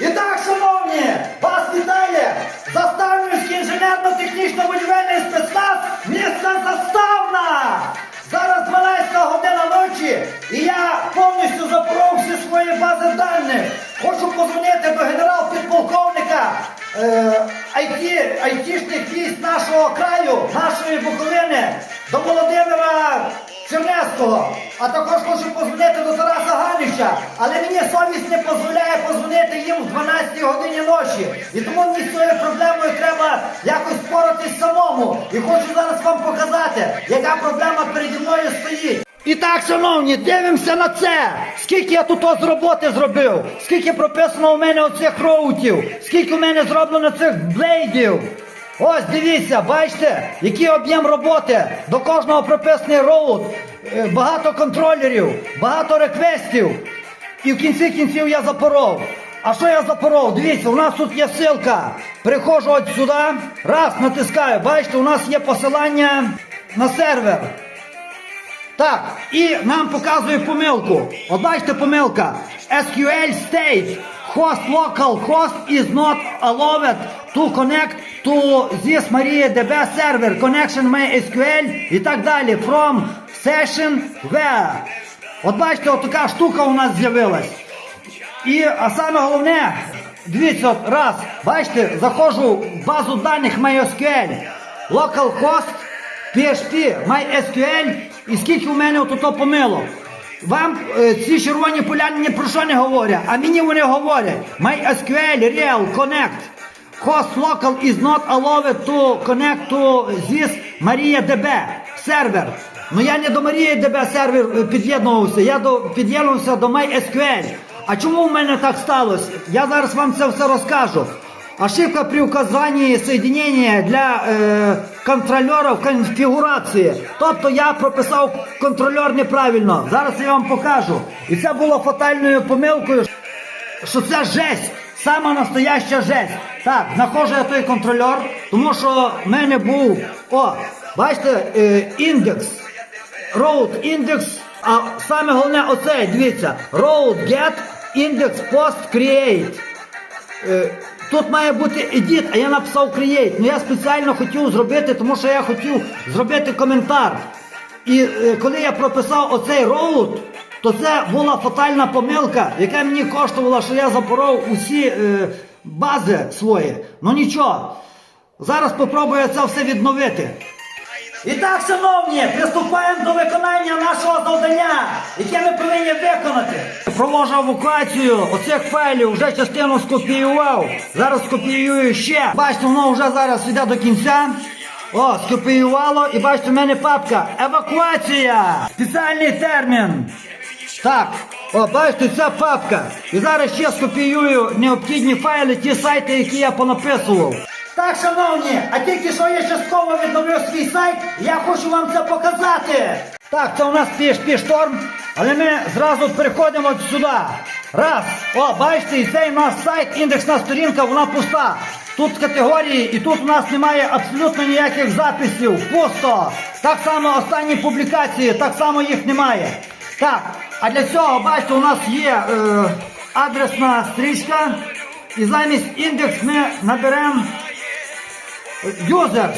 І так, шановні, вас вітає Заставнівський інженерно-технічно-будівельний спецназ міста Заставна! Зараз 12 година ночі, і я повністю запоров всі свої бази даних. Хочу позвонити до генерал-підполковника е, IT, військ нашого краю, нашої Буковини, до Володимира Чернецького. А також хочу позвонити до Тараса Ганіча, але мені совість не дозволяє позвонити їм в 12 годині ночі. І тому мені з цією проблемою треба якось впоратись самому. І хочу зараз вам показати, яка проблема переді мною стоїть. І так, шановні, дивимося на це. Скільки я тут з роботи зробив, скільки прописано у мене оцих роутів, скільки у мене зроблено цих блейдів. Ось дивіться, бачите, який об'єм роботи. До кожного прописаний роут, е, багато контролерів, багато реквестів. І в кінці кінців я запоров. А що я запоров? Дивіться, у нас тут є ссылка. Приходжу от сюди, раз, натискаю. Бачите, у нас є посилання на сервер. Так, і нам показує помилку. От бачите помилка. SQL state host local host is not allowed to connect to this MariaDB server connection MySQL і так далі from session where. От бачите, от така штука у нас з'явилась. І а саме головне, дивіться, от раз, бачите, заходжу в базу даних MySQL, localhost, PHP, MySQL, і скільки у мене тут помилок. Вам е, ці червоні поля ні про що не говорять, а мені вони говорять. MySQL, Real, Connect. Host local is not allowed to connect to this MariaDB сервер. Ну я не до MariaDB сервер е, під'єднувався, я до, під'єднувався до MySQL. А чому в мене так сталося? Я зараз вам це все розкажу. Ошибка при указанні соединения для е, контролерів конфігурації. Тобто я прописав контролер неправильно. Зараз я вам покажу. І це було фатальною помилкою, що це жесть. Сама настояща жесть. Так, знаходжу я той контролер, тому що в мене був, о, бачите, е, індекс. Road індекс, а саме головне оце, дивіться, road get, індекс post create. Е, Тут має бути edit, а я написав create. Ну я спеціально хотів зробити, тому що я хотів зробити коментар. І е, коли я прописав оцей road, то це була фатальна помилка, яка мені коштувала, що я запоров усі е, бази свої. Ну нічого. Зараз спробую це все відновити. І так, шановні, приступаємо до виконання нашого завдання, яке ми повинні виконати. Провожу евакуацію оцих файлів, вже частину скопіював. Зараз скопіюю ще. Бачите, воно вже зараз йде до кінця. О, скопіювало, і бачите, в мене папка. Евакуація! Спеціальний термін. Так, о, бачите, ця папка. І зараз ще скопіюю необхідні файли, ті сайти, які я понаписував. Так, шановні, а тільки що я частково відновив свій сайт, я хочу вам це показати. Так, це у нас PHP Storm, але ми зразу переходимо от сюди. Раз, о, бачите, і цей у нас сайт, індексна сторінка, вона пуста. Тут категорії, і тут у нас немає абсолютно ніяких записів. Пусто. Так само останні публікації, так само їх немає. Так, а для цього, бачите, у нас є е, адресна стрічка. І замість індекс ми наберемо users.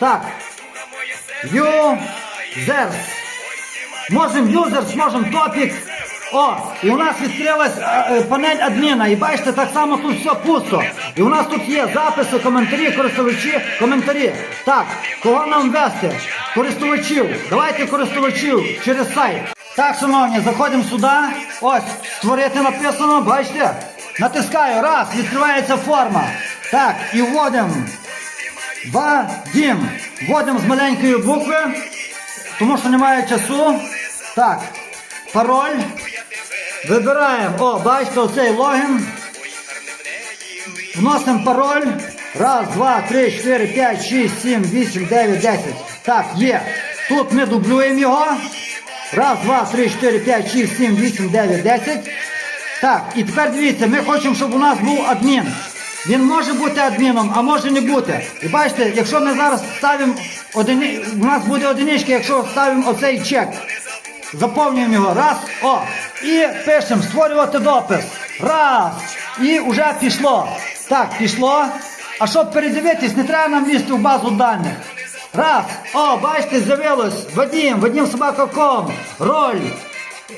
Так. Users. Можемо users, можемо topic. О, і у нас відкрилась е, е, панель адміна. І бачите, так само тут все пусто. І у нас тут є записи, коментарі, користувачі, коментарі. Так, кого нам ввести? Користувачів. Давайте користувачів через сайт. Так, шановні, заходимо сюди. Ось, створити написано, бачите? Натискаю, раз, відкривається форма. Так, і вводимо. Вадим. Вводимо з маленької букви, тому що немає часу. Так, пароль. Вибираємо. О, бачите, оцей логін. Вносимо пароль. Раз, два, три, чотири, п'ять, шість, сім, вісім, дев'ять, десять. Так, є. Тут ми дублюємо його. Раз, два, три, чотири, п'ять, шість, сім, вісім, дев'ять, десять. Так, і тепер дивіться, ми хочемо, щоб у нас був адмін. Він може бути адміном, а може не бути. І бачите, якщо ми зараз ставимо одини... у нас буде одиничка, якщо ставимо оцей чек. Заповнюємо його. Раз, о. І пишемо створювати допис. Раз. І вже пішло. Так, пішло. А щоб передивитись, не треба нам лізти в базу даних. Раз. О, бачите, з'явилось. Вадим, Вадим Собакаком. Роль.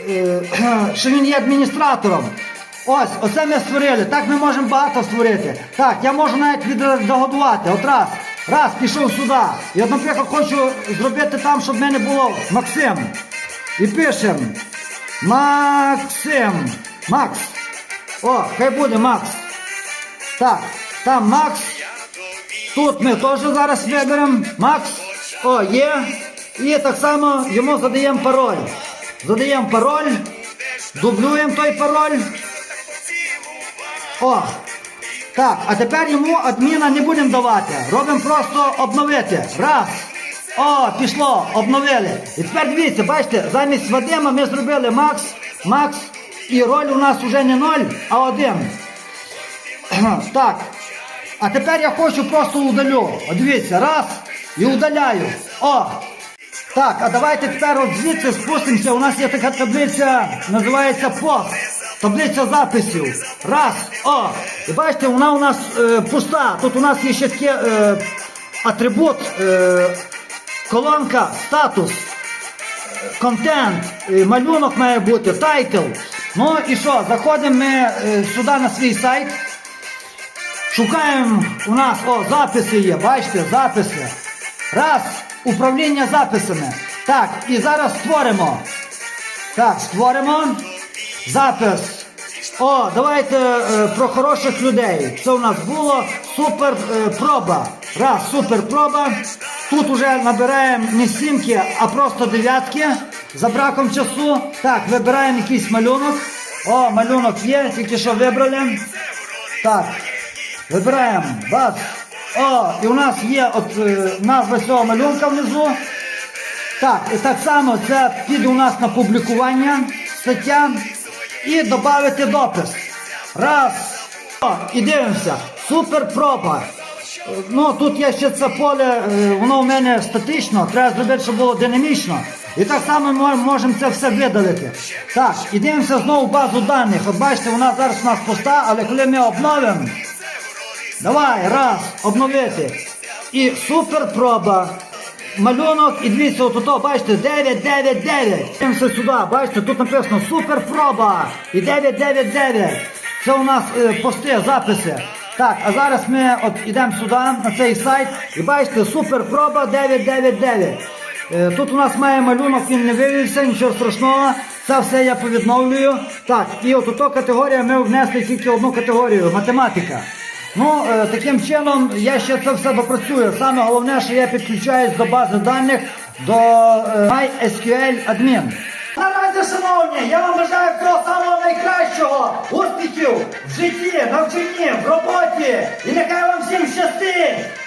Е, що він є адміністратором. Ось, оце ми створили. Так ми можемо багато створити. Так, я можу навіть відредагувати. От раз. Раз, пішов сюди. От, наприклад, хочу зробити там, щоб в мене було Максим. І пишемо. Максим. Макс. О, хай буде Макс. Так, там Макс. Тут ми теж зараз виберемо. Макс. О, є. І так само йому задаємо пароль. Задаємо пароль. Дублюємо той пароль. О. Так, а тепер йому адміна не будемо давати. Робимо просто обновити. Раз. О, пішло, обновили. І тепер дивіться, бачите, замість Вадима ми зробили Макс, Макс, і роль у нас вже не 0, а 1. Так. А тепер я хочу просто удалю. От дивіться, раз і удаляю. О! Так, а давайте тепер от звідси спустимося. У нас є така таблиця, називається пост. Таблиця записів. Раз. О! І бачите, вона у нас е, пуста. Тут у нас є ще таке е, атрибут, е, колонка, статус, контент, е, малюнок має бути, тайтл. Ну і що, заходимо ми е, сюди на свій сайт. Шукаємо у нас, о, записи є, бачите, записи. Раз, управління записами. Так, і зараз створимо. Так, створимо запис. О, давайте е, про хороших людей. Це у нас було супер е, проба. Раз, супер проба. Тут уже набираємо не сімки, а просто дев'ятки за браком часу. Так, вибираємо якийсь малюнок. О, малюнок є, тільки що вибрали. Так, вибираємо. Бац. О, і у нас є от е, назва цього малюнка внизу. Так, і так само це піде у нас на публікування стаття і додати допис. Раз. О, і дивимося. Супер проба. Ну тут є ще це поле, е, воно у мене статично, треба зробити, щоб було динамічно. І так само ми можемо це все видалити. Так, і дивимося знову в базу даних. От бачите, вона зараз у нас пуста, але коли ми обновимо, Давай, раз, обновити. І супер проба. Малюнок, і дивіться, от ото, бачите, 999. Дивимося сюди, бачите, тут написано супер проба. І 999. Це у нас е, пости, записи. Так, а зараз ми от йдемо сюди, на цей сайт, і бачите, супер проба 999. Е, Тут у нас має малюнок, він не вивівся, нічого страшного. Це все я повідновлюю. Так, і от ото категорія ми внесли тільки одну категорію математика. Ну, е, таким чином я ще це все допрацюю. Саме головне, що я підключаюсь до бази даних до е, MySQL Admin. Наразі, шановні, я вам бажаю всього самого найкращого, успіхів в житті, навчанні, в роботі. І нехай вам всім щастить!